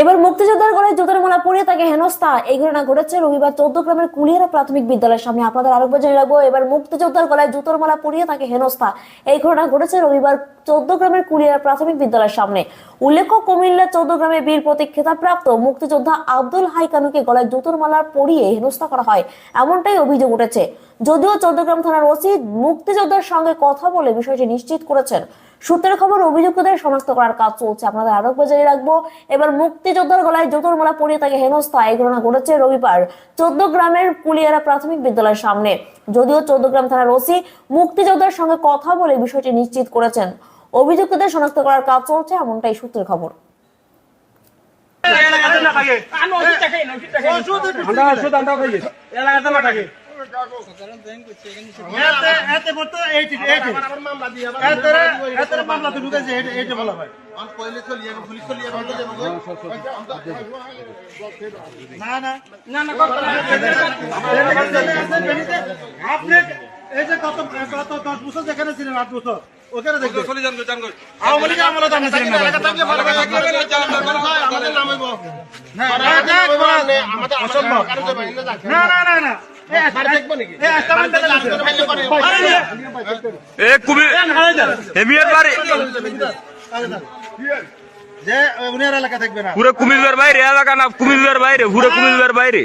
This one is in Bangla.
এবার মুক্তিযোদ্ধার গলায় জুতোর মালা পরিয়ে তাকে হেনস্থা। এই ঘটনা ঘটেছে রবিবার চোদ্দ গ্রামের কুলিয়ারা প্রাথমিক বিদ্যালয়ের সামনে। আপনাদের আরেকবার জানিয়ে রাখব, এবার মুক্তিযোদ্ধার গলায় জুতোর মালা পরিয়ে তাকে হেনস্থা। এই ঘটনা ঘটেছে রবিবার চোদ্দ গ্রামের কুলিয়ারা প্রাথমিক বিদ্যালয়ের সামনে। উল্লেখ্য, কুমিল্লা চোদ্দ গ্রামে বীর প্রতীক খেতাবপ্রাপ্ত মুক্তিযোদ্ধা আব্দুল হাইকানুকে গলায় জুতোর মালা পরিয়ে হেনস্থা করা হয়। এমনটাই অভিযোগ উঠেছে। যদিও চৌদ্দগ্রাম থানার ওসি মুক্তিযোদ্ধার সঙ্গে কথা বলে বিষয়টি নিশ্চিত করেছেন। সূত্রের খবর অভিযুক্তদের শনাক্ত করার কাজ চলছে। আপনাদের আরও বজায় রাখব। এবার মুক্তিযোদ্ধার গলায় জুতোর মালা পরিয়ে তাকে হেনস্থা। এই ঘটনা ঘটেছে রবিবার চোদ্দ গ্রামের কুলিয়ারা প্রাথমিক বিদ্যালয়ের সামনে। যদিও চোদ্দ গ্রাম থানার ওসি মুক্তিযোদ্ধার সঙ্গে কথা বলে বিষয়টি নিশ্চিত করেছেন। অভিযুক্তদের শনাক্ত করার কাজ চলছে এমনটাই সূত্রের খবর। এলাকাতে না হয় আপনি এই যে কত কত দশ বছর যেখানে ছিলেন আট বছর ওখানে চলে যান যান আওয়ামী আমলে। না, না, না, না, না, পুরো কুমিল্লার বাইরে এলাকা না কুমিল্লার বাইরে পুরো কুমিল্লার বাইরে।